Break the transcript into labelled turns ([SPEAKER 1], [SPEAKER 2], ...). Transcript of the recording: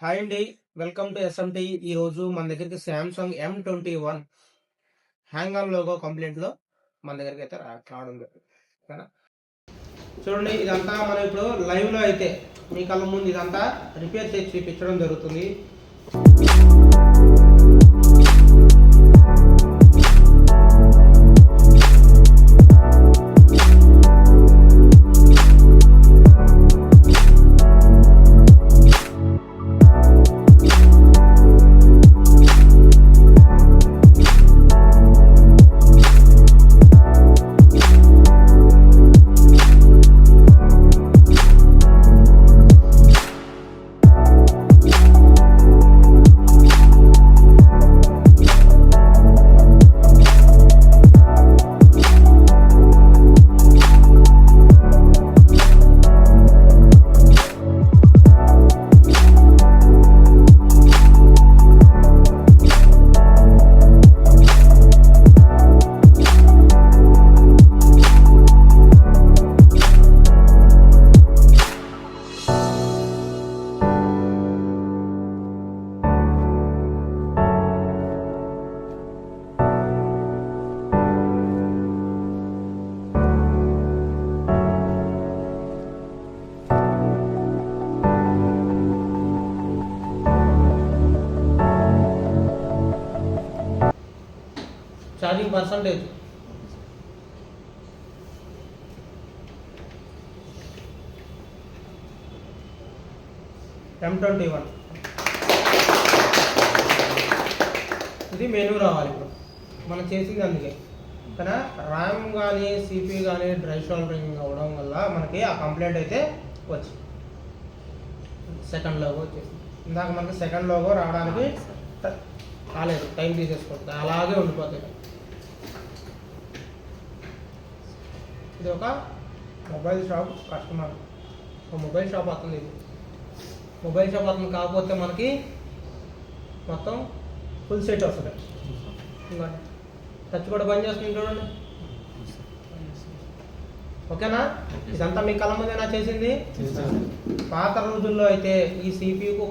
[SPEAKER 1] Hi అండి. Welcome to SMT ఈ రోజు మన దగ్గరికి Samsung M twenty one hang on logo కంప్లైంట్లో మన దగ్గరికి అయితే రావడం చూడండి ఇదంతా మనం ఇప్పుడు లైవ్లో అయితే మీ కళ్ళ ముందు ఇదంతా రిపేర్ చేసి చూపించడం జరుగుతుంది. Charging percentage M twenty one ఇది మెనూ రావాలి ఇప్పుడు. మనం చేసింది అందుకే. కానీ ర్యామ్ కానీ సిపి కానీ డ్రై షోల్డరింగ్ అవ్వడం వల్ల మనకి ఆ కంప్లైంట్ అయితే వచ్చింది సెకండ్ లోగో వచ్చేసింది. ఇందాక మనకి సెకండ్ లోగో రావడానికి కాలేదు టైం తీసేసుకుంటుంది అలాగే ఉండిపోతాయి. ఇది ఒక మొబైల్ షాప్ కస్టమర్. ఒక మొబైల్ షాప్ వస్తుంది ఇది మొబైల్ షాప్ అతను కాకపోతే మనకి మొత్తం ఫుల్ సెట్ వస్తుంది. ఇంకోటి. టచ్ కూడా బంద్ చేస్తుంది చూడండి. ఓకేనా? ఇదంతా మీ కళ్ళ ముందేనా చేసింది. పాత రోజుల్లో అయితే ఈ సిపియుకు